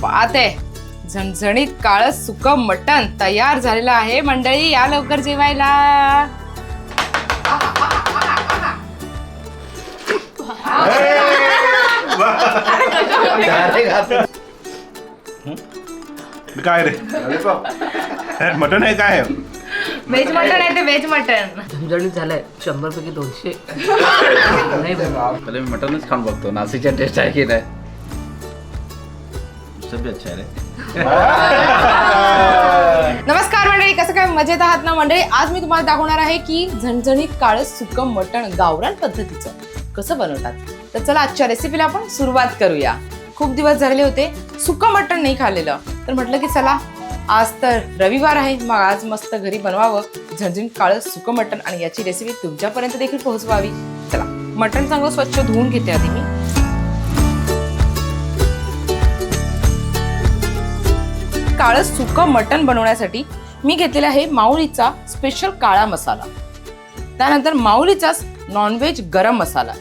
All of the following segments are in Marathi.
बात आहे. झणझणीत काळ सुक मटण तयार झालेलं आहे. मंडळी या लवकर जेवायला. काय रे? मटन आहे काय? आहे? व्हेज मटण आहे ते व्हेज मटण. झणझणीत झालंय. शंभर पैकी दोनशे. नाही बाबा. पहिले मी मटनच खाऊन बघतो. नासीच्या टेस्ट आहे की नाही? सभी अच्छा नमस्कार मंडळी कसं काय मजेत आहात ना मंडळी? आज मी तुम्हाला दाखवणार आहे की झणझणीत काळ सुक मटण गावरान पद्धतीचं. कसं बनवतात? तर चला आजच्या रेसिपीला आपण सुरुवात करूया. खूप दिवस झालेले होते सुकं मटण नाही खाल्लेलं. तर म्हटलं की चला आज तर रविवार आहे मग आज मस्त घरी बनवावं झणझणीत काळं सुकं मटण आणि याची रेसिपी तुमच्यापर्यंत देखील पोहोचवावी. चला मटण चांगलं स्वच्छ धुवून घेते आधी मी. काळं सुकं मटण बनवण्यासाठी मी घेतलेला आहे माऊलीचा स्पेशल काळा मसाला. त्यानंतर माऊलीचाच नॉनव्हेज गरम मसाला.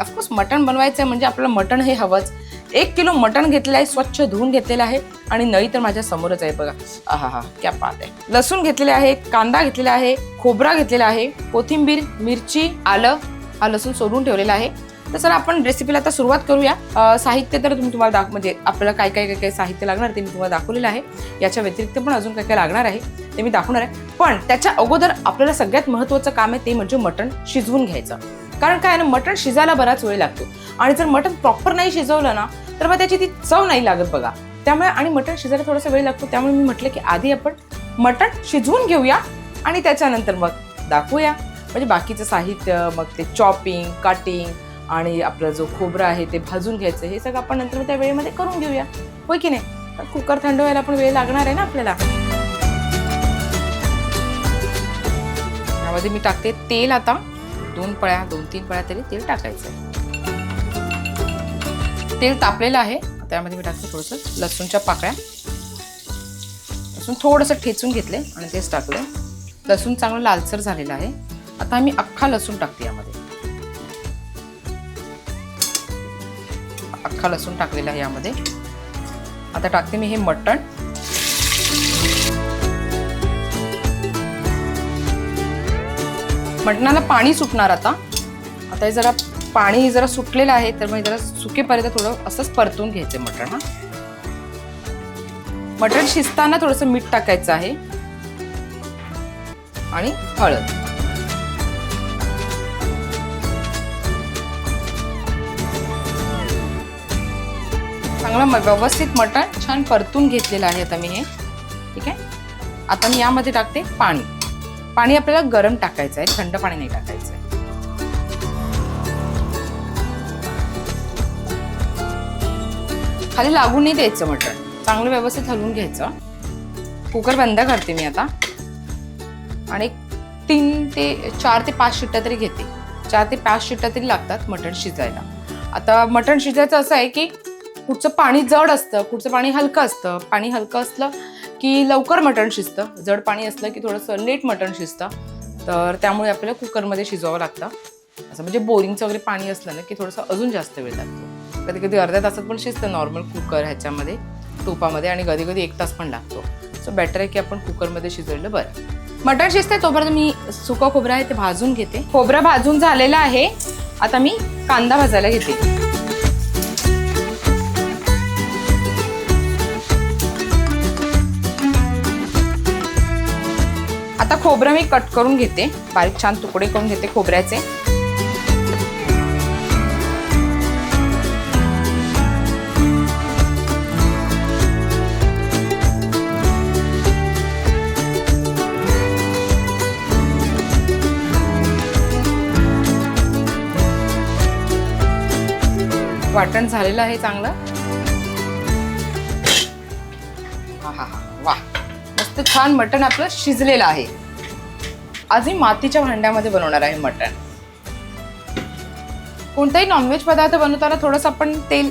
ऑफकोर्स मटण बनवायचं आहे म्हणजे आपल्याला मटण हे हवंच. एक किलो मटण घेतलेलं आहे स्वच्छ धुवून घेतलेलं आहे आणि नळी तर माझ्या समोरच आहे बघा. आहा हा क्या पात आहे. लसूण घेतलेले आहे कांदा घेतलेला आहे खोबरा घेतलेला आहे कोथिंबीर मिरची आलं. हा लसूण सोडून ठेवलेला आहे. तर सर आपण रेसिपीला आता सुरुवात करूया. साहित्य तर तुम्ही तुम्हाला दाख म्हणजे आपल्याला काय काय काय काय साहित्य लागणार ते मी तुम्हाला दाखवलेलं आहे. याच्या व्यतिरिक्त पण अजून काय काय लागणार आहे ते मी दाखवणार आहे. पण त्याच्या अगोदर आपल्याला सगळ्यात महत्त्वाचं काम आहे ते म्हणजे मटण शिजवून घ्यायचं. कारण काय आहे ना मटण शिजायला बराच वेळ लागतो. आणि जर मटण प्रॉपर नाही शिजवलं ना तर मग त्याची ती चव नाही लागत बघा. त्यामुळे आणि मटण शिजायला थोडासा वेळ लागतो. त्यामुळे मी म्हटलं की आधी आपण मटण शिजवून घेऊया आणि त्याच्यानंतर मग दाखवूया. म्हणजे बाकीचं साहित्य मग ते चॉपिंग कटिंग आणि आपलं जो खोबरं आहे ते भाजून घ्यायचं हे सगळं आपण नंतर त्या वेळेमध्ये करून घेऊया. होय की नाही? कुकर थंड व्हायला पण वेळ लागणार आहे ना आपल्याला? यामध्ये मी टाकते तेल आता. दोन पळ्या दोन तीन पळ्या तरी तेल टाकायचं आहे. तेल तापलेलं आहे. त्यामध्ये मी टाकते थोडंसं लसूणच्या पाकळ्या. लसूण थोडंसं ठेचून घेतले आणि तेच टाकलं लसूण चांगलं लालसर झालेलं आहे. आता मी अख्खा लसूण टाकते यामध्ये. अख्खा लसूण टाकलेला आहे यामध्ये. आता टाकते मी हे मटण. मटणाला पाणी सुटणार आता. आता हे जरा पाणी जरा सुटलेलं आहे तर मग जरा सुकेपर्यंत थोडं असंच परतून घ्यायचं मटण हा. मटण शिजताना थोडंसं मीठ टाकायचं आहे. आणि हळद. चांगलं व्यवस्थित मटण छान परतून घेतलेलं आहे आता मी हे. ठीक आहे? आता मी यामध्ये टाकते पाणी. पाणी आपल्याला गरम टाकायचं आहे थंड पाणी नाही टाकायचं आहे. खाली लागून नाही द्यायचं मटण. चांगलं व्यवस्थित हलवून घ्यायचं. कुकर बंद करते मी आता. आणि तीन ते चार ते पाच शिट्ट्या तरी घेते. चार ते पाच शिट्ट्या तरी लागतात मटण शिजायला. आता मटण शिजायचं असं आहे की कुठचं पाणी जड असतं कुठचं पाणी हलकं असतं. पाणी हलकं असलं की लवकर मटण शिजतं. जड पाणी असलं की थोडंसं लेट मटण शिजतं. तर त्यामुळे आपल्याला कुकरमध्ये शिजवावं लागतं. असं म्हणजे बोरिंगचं वगैरे पाणी असलं ना की थोडंसं अजून जास्त वेळ लागतो. कधी कधी अर्ध्या तासात पण शिजतं नॉर्मल कुकर ह्याच्यामध्ये तुपामध्ये आणि कधी कधी एक तास पण लागतो. सो बेटर आहे की आपण कुकरमध्ये शिजवलं बरं. मटण शिजते तोपर्यंत मी सुकं खोबरं आहे ते भाजून घेते. खोबरं भाजून झालेलं आहे. आता मी कांदा भाजायला घेते. आता खोबरं मी कट करून घेते. बारीक छान तुकडे करून घेते खोबऱ्याचे. वाटण झालेलं आहे चांगलं. मस्त छान मटण आपलं शिजलेलं आहे. आज मी मातीच्या भांड्यामध्ये बनवणार आहे मटण. कोणताही नॉनव्हेज पदार्थ बनवताना थोडंसं आपण तेल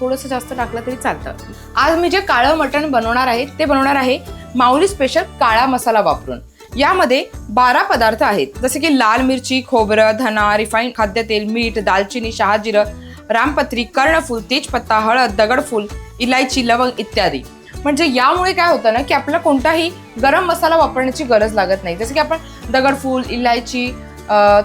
थोडंसं जास्त टाकलं तरी चालतं. आज मी जे काळं मटण बनवणार आहे ते बनवणार आहे माऊली स्पेशल काळा मसाला वापरून. यामध्ये बारा पदार्थ आहेत. जसे की लाल मिरची खोबरं धना रिफाईन खाद्यतेल मीठ दालचिनी शहाजिरं रामपत्री कर्णफूल तेजपत्ता हळद दगडफूल इलायची लवंग इत्यादी. म्हणजे यामुळे काय होतं ना की आपल्याला कोणताही गरम मसाला वापरण्याची गरज लागत नाही. जसं की आपण दगडफूल इलायची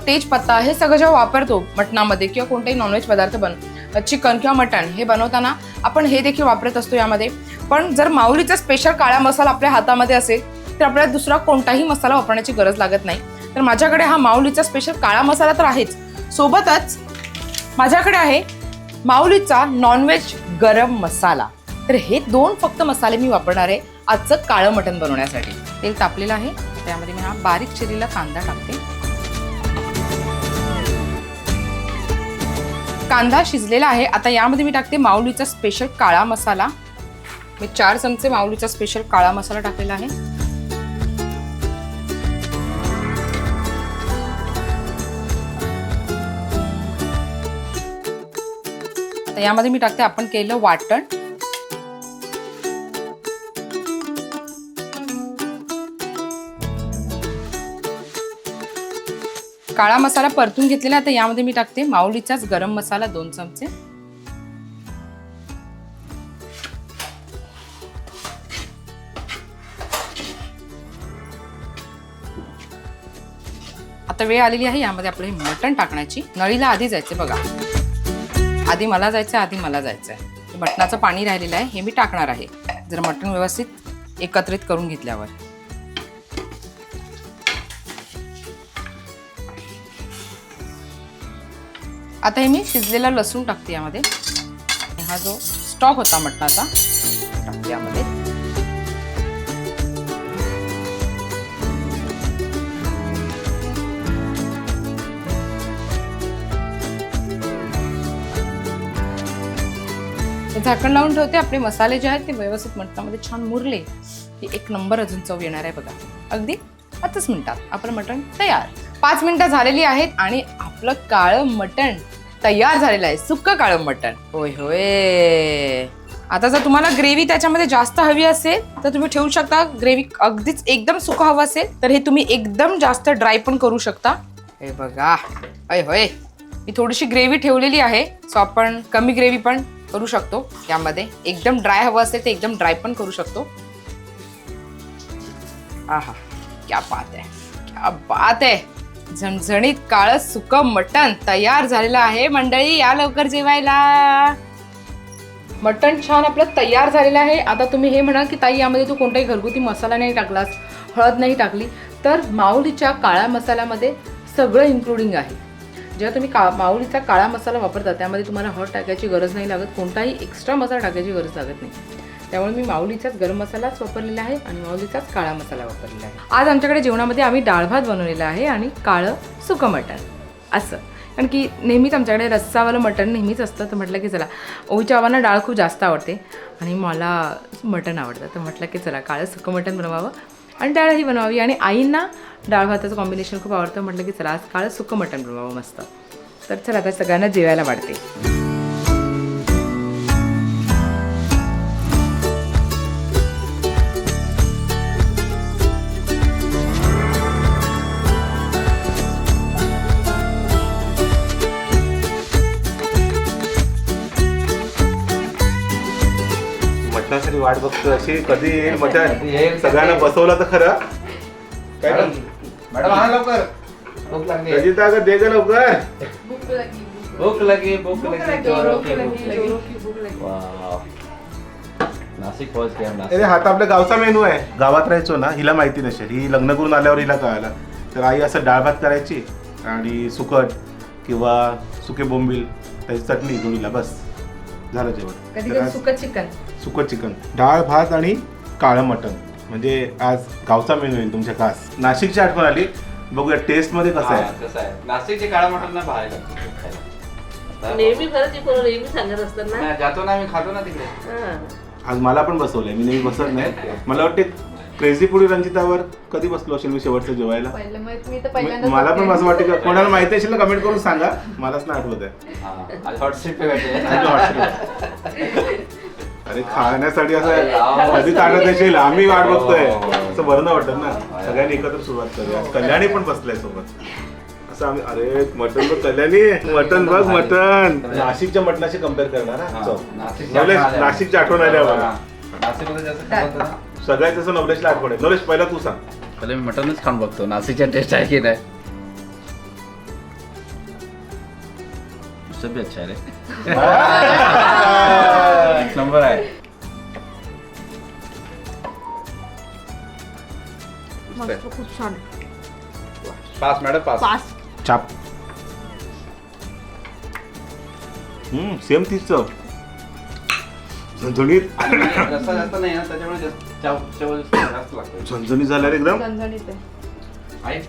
तेजपत्ता हे सगळं जेव्हा वापरतो मटणामध्ये किंवा कोणताही नॉनव्हेज पदार्थ बन चिकन किंवा मटण हे बनवताना आपण हे देखील वापरत असतो यामध्ये. पण जर माऊलीचा स्पेशल काळा मसाला आपल्या हातामध्ये असेल तर आपल्याला दुसरा कोणताही मसाला वापरण्याची गरज लागत नाही. तर माझ्याकडे हा माऊलीचा स्पेशल काळा मसाला तर आहेच. सोबतच माझ्याकडे आहे माऊलीचा नॉनव्हेज गरम मसाला. तर हे दोन फक्त मसाले मी वापरणार आहे आजचं काळं मटण बनवण्यासाठी. तेल तापलेलं आहे त्यामध्ये मी हा बारीक चिरीला कांदा टाकते. कांदा शिजलेला आहे आता यामध्ये मी टाकते माऊलीचा स्पेशल काळा मसाला. मी चार चमचे माऊलीचा स्पेशल काळा मसाला टाकलेला आहे. आता यामध्ये मी टाकते आपण केलं वाटण. काळा मसाला परतून घेतलेला आता यामध्ये मी टाकते माऊलीचाच गरम मसाला दोन चमचे. आता वेळ आलेली आहे यामध्ये आपलं हे मटण टाकण्याची. नळीला आधी जायचं बघा. आधी मला जायचं आधी मला जायचं आहे मटणाचं पाणी राहिलेलं आहे हे मी टाकणार आहे. जर मटण व्यवस्थित एकत्रित करून घेतल्यावर. आता हे मी शिजलेला लसूण टाकते यामध्ये. हा जो स्टॉक होता मटणाचा टाकते यामध्ये. झाकण लावून ठेवते. आपले मसाले जे आहेत ते व्यवस्थित मटणामध्ये छान मुरले की एक नंबर अजून चव येणार आहे बघा. अगदी पाचच मिनिटात आपलं मटण तयार. पाच मिनिटं झालेली आहेत आणि आपलं काळं मटण तयार झालेलं आहे सुक्क काळं मटण. होय होय. आता जर तुम्हाला ग्रेव्ही त्याच्यामध्ये जास्त हवी असेल तर तुम्ही ठेवू शकता. ग्रेव्ही अगदीच एकदम सुकं हवं असेल तर हे तुम्ही एकदम जास्त ड्राय पण करू शकता. हे बघा. अय होय. मी थोडीशी ग्रेव्ही ठेवलेली आहे सो आपण कमी ग्रेव्ही पण करू शकतो. यामध्ये एकदम ड्राय हवं असेल तर एकदम ड्राय पण करू शकतो. आहा क्या बात आहे. क्या बात आहे. झणझणीत काळं सुकं मटण तयार झालेलं आहे. मंडळी या लवकर जेवायला. मटण छान आपलं तयार झालेलं आहे. आता तुम्ही हे म्हणा की ताई यामध्ये तू कोणताही घरगुती मसाला नाही टाकलास हळद नाही टाकली तर माऊलीच्या काळ्या मसाल्यामध्ये सगळं इन्क्लुडिंग आहे. जेव्हा तुम्ही का माऊलीचा काळा मसाला वापरता त्यामध्ये तुम्हाला हळद टाकायची गरज नाही लागत कोणताही एक्स्ट्रा मसाला टाकायची गरज लागत नाही. त्यामुळे मी माऊलीचाच गरम मसालाच वापरलेला आहे आणि माऊलीचाच काळा मसाला वापरलेला आहे. आज आमच्याकडे जेवणामध्ये आम्ही डाळ भात बनवलेला आहे आणि काळं सुकं मटण. असं. कारण की नेहमीच आमच्याकडे रस्सावालं मटण नेहमीच असतं तर म्हटलं की चला ओवीच्या आवांना डाळ खूप जास्त आवडते आणि मला मटण आवडतं तर म्हटलं की चला काळं सुकं मटण बनवावं आणि डाळही बनवावी आणि आईंना डाळ भाताचं कॉम्बिनेशन खूप आवडतं म्हटलं की चला आज काळं सुकं मटण बनवावं मस्त. तर चला आता सगळ्यांना जेवायला वाढते. मटणासाठी वाट बघतो अशी. कधी येईल मटण सगळ्यांना बसवलं तर खरं. काय मॅडम मॅडम आणा लवकर. भूक लागली. रजिता अगं दे ग लवकर. भूक लगी भूक लगी भूक लगी. नाशिक अरे हा तर आपल्या गावचा मेनू आहे. गावात राहायचो ना हिला माहिती नसेल. ही लग्न करून आल्यावर हिला कळालं. तर आई असं डाळ भात करायची आणि सुकट किंवा सुके बोंबील त्याची चटणी जोडीला बस. झालं जेवण. कधी सुकं चिकन? चिकन. डाळ भात आणि काळं मटण. म्हणजे आज गावचा मेनू आहे तुमच्या खास. नाशिकची आठवण आली. बघूया टेस्टमध्ये कसं हा, आहे कसं आहे. नाशिकचे काळा मटण ना बाहेर नेहमी खरंच नेहमी सांगत असतात ना. जातो ना आम्ही खातो ना तिकडे. हा. आज मला पण बसवलंय. मी नेहमी बसत नाही. मला वाटते क्रेझी पुढे रंजितावर कधी बसलो असेल मी शेवटचं जेवायला पहिलं मग मी तर मी- पहिल्यांदा मला पण असं वाटतं का कोणाला माहिती असेल ना कमेंट करून सांगा मलाच नाही आठवत आहे हा, हैं. अरे खाण्यासाठी असं. कधी ताटत असेल आम्ही वाट बघतोय हो. असं बरं नाही वाटत ना सगळ्यांनी एकत्र सुरुवात करूया कल्याणी पण बसलाय सोबत असं आम्ही अरे मटन बघ कल्याणी मटन बघ मटन नाशिकच्या मटणाशी कंपेअर करणार हा? हा, चव. नाशिकची नवलेश आठवण आली. नाशिकची आठवण आली आम्हाला हा. नाशिकमध्ये जास्त खात होतं ना. सगळ्यात तसं नवलेशला आठवण आहे. नवलेश पहिला तू सांग. पहिले मी मटनच खाऊन बघतो. नाशिकच्या टेस्ट आहे की नाही? भी अच्छा है रे. एक नंबर आहे. मस्त खूप छान. पास मॅडम पास पाच चाप. हम्म सेम तीच चव. झणझणीत. रस्सा जास्त नाही ना त्याच्यामुळे जास्त. चव चव जास्त जास्त लागतो झणझणीत झाल्या रे एकदम? झणझणीत आहे. आई?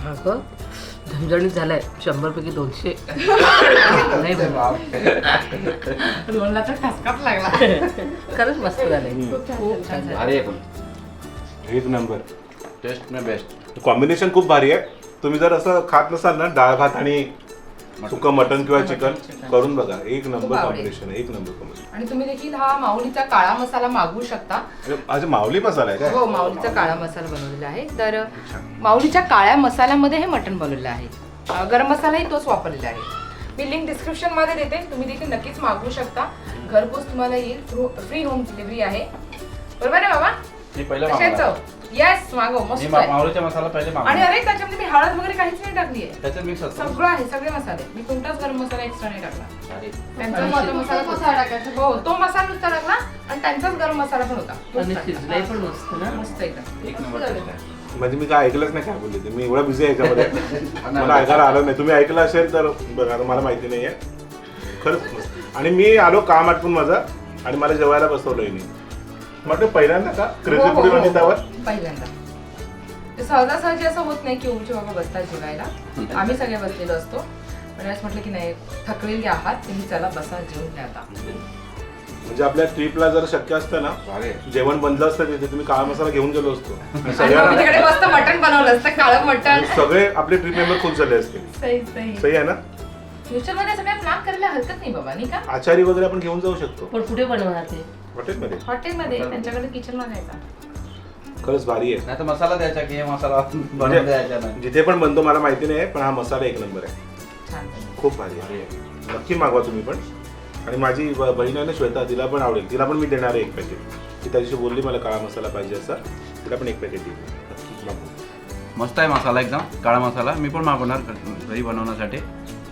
हा ग झणझणीत झालाय. शंभर पैकी दोनशे. नाही बाबा. तर ठसकाच लागला. खरंच मस्त झालंय. खूप छान पण. एक नंबर. टेस्ट में बेस्ट कॉम्बिनेशन खूप भारी आहे. तुम्ही जर असं खात नसाल ना डाळ भात आणि सुकं मटन किंवा चिकन करून बघा. एक नंबर आवडेल. कॉम्बिनेशन एक नंबर कॉम्बिनेशन आणि तुम्ही देखील हा माऊलीचा काळा मसाला मागवू शकता. माझे माऊली मसाला आहे काय? हो माऊलीचा काळा मसाला बनवलेला आहे. तर माऊलीच्या काळ्या मसाल्यामध्ये हे मटण बनवलेलं आहे. अं, गरम मसालाही तोच वापरलेला आहे. मी लिंक डिस्क्रिप्शनमध्ये देते. तुम्ही देखील नक्कीच मागवू शकता. घरपोच तुम्हाला येईल. फ्री होम डिलिव्हरी आहे. बरोबर आहे बाबा? मी पहिलं कशाच? मागवला. येस मागव मी मस्त मा- आहे. मावळीचा मसाला पहिले आणि मागवला अरे त्याच्यामध्ये मी हळद वगैरे काहीच नाही टाकली आहे. त्याच्यात मिक्स असतो. सगळं आहे सगळे मसाले. मी कोणताच गरम मसाला एक्स्ट्रा नाही टाकला. त्यांचा आणि गरम मसाला तो मसाला टाकायचा. हो तो मसाला नुसता टाकला आणि त्यांचाच गरम मसाला पण होता. तोच आणि टाकला. शिजलंय पण मस्त ना? मस्त एकदम. एक नंबर टेस्ट आहे. म्हणजे मी काय ऐकलंच नाही काय बोलले ते. मी एवढा बिझी आहे याच्यामध्ये. मला ऐकायला आलं नाही. तुम्ही ऐकलं असेल तर बघा आता मला माहिती नाही आहे खरंच मस्त. आणि मी आलो काम आटपून माझं आणि मला जेवायला बसवलंय मी म्हटलं पहिल्यांदा का? हो, क्रेझी हो, पुढे हो. मंडितावर पहिल्यांदा. ते सहजासहजी असं होत नाही की ओमचे बाबा बसतात जेवायला. आम्ही सगळे बसलेलो असतो. पण म्हटलं की नाही थकलेली आहात तुम्ही चला बसा जेवून घ्या आता. म्हणजे आपल्या ट्रिपला जर शक्य असतं ना. जेवण बनलं असतं तिथे तुम्ही काळा मसाला घेऊन गेलो असतो. आणि आणि तिकडे मस्त मटण बनवलं असतं काळं मटण. सगळे आपले ट्रिप मेंबर खुश झाले असते सही सही सही आहे ना? फ्युचरमध्ये सगळ्या प्लॅन करायला हरकत नाही बाबा नाही का? आचारी वगैरे आपण घेऊन जाऊ शकतो. पण कुठे बनवणार ते? हॉटेलमध्ये. हॉटेलमध्ये त्यांच्याकडे किचन मागायचा खरंच भारी आहे. नाही तर मसाला द्यायचा की हे मसाला बनवून द्यायचा नाही. जिथे पण बनतो मला माहिती नाही पण हा मसाला एक नंबर आहे. छान खूप भारी आहे. नक्की मागवा तुम्ही पण. आणि माझी ब- बहीण आहे ना श्वेता तिला पण आवडेल. तिला पण मी देणार आहे एक पॅकेट ती त्या दिवशी बोलली मला काळा मसाला पाहिजे असा. तिला पण एक पॅकेट देईल. नक्की मागवा. मस्त आहे मसाला एकदम. काळा मसाला. मी पण मागवणार घरी बनवण्यासाठी.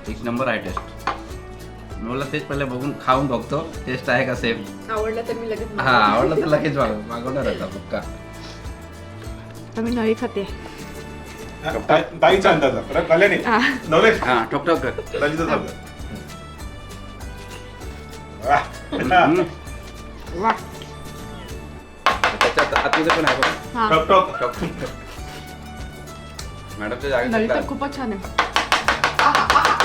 एक नंबर आहे टेस्ट मी बोलला तेच पहिले बघून खाऊन बघतो. टेस्ट आहे का सेम आवडलं तर मी लगेच हा आवडलं तर लगेच मागव मागवणार आता मी नळी खाते. ताई- ताईचा अंदाज आहे. कल्याणी नवलेश हा. कर. अंदाज. हम्म. वा. त्याच्यात आतमध्ये पण आहे बघा. हा. टक टक ठोक मॅडमच्या नळी तर जागेत खूपच छान आहे.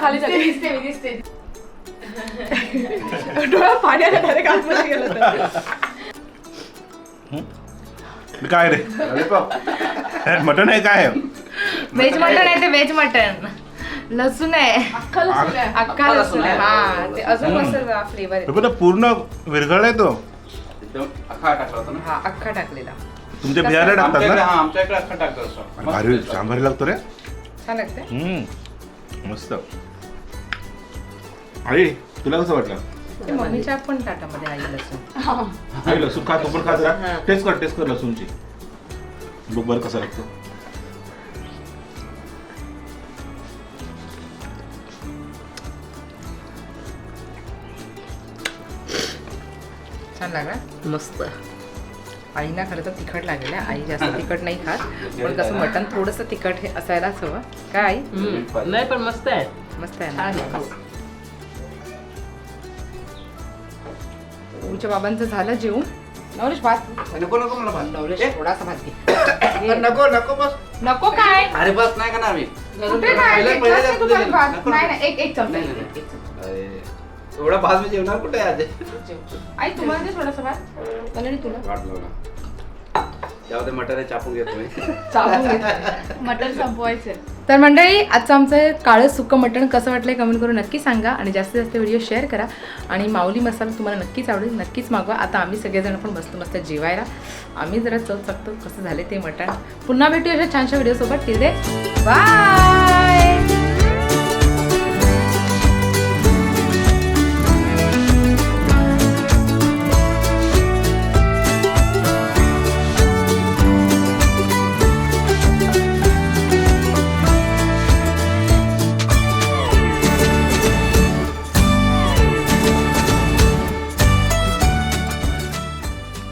खाली डोळा पाण्याला डायरेक्ट आतमध्ये गेला तर. काय रे. मटन आहे काय? आहे? व्हेज मटण आहे. ते व्हेज मटण लसूण आहे अख्खा लसूण आहे. अख्खा लसूण आहे. हा ते अजून मस्त फ्लेवर हे बघा, पूर्ण विरघळलाय तो. एकदम अख्खा टाकला होता ना? हा अख्खा टाकलेला. तुमच्या बिहारला टाकतात आमच्याकडे ना? हा आमच्याकडे अख्खा टाकतो असं. मस्त भारी भारी लागतो रे. छान लागते हम्म. मस्त. आई तुला कसं वाटलं? ते मम्मीच्या पण ताटामध्ये आई लसूण. आई लसूण खा तू पण खा जरा. टेस्ट कर टेस्ट कर लसूणची. बघ बरं कसं लागतं. छान लागला. मस्त. आईना खरं तर तिखट लागेल आहे. आई जास्त तिखट नाही खात पण कसं मटण थोडंसं तिखट हे असायलाच हवं. काय आई. नाही पण मस्त आहे. मस्त आहे छान ना. तुमच्या बाबांचं झालं जेवून नवलेश भात? नको नको मला भात. नवलेश ए, थोडासा भात घे. नको नको बस. नको काय? अरे बस नाही का ना आम्ही कुठे. नाही एक एक चमचा. एवढा भात मी जेवणार कुठे आहे आज. आई तुम्हाला दे थोडासा भात कल्याणी तुला. वाट लावला मटर चापून घेतो मी. चालून घे. मटण संपवायचे. तर मंडळी आजचं आमचं काळं सुकं मटण कसं वाटलं कमेंट करून नक्की सांगा आणि जास्तीत जास्त व्हिडिओ शेअर करा. आणि माऊली मसाला तुम्हाला नक्कीच आवडेल नक्कीच मागवा. आता आम्ही सगळेजण पण बसतो मस्त जेवायला. आम्ही जरा चव चकतो कसं झाले ते मटण. पुन्हा भेटू अशा छानशा व्हिडिओसोबत. टिल दे बाय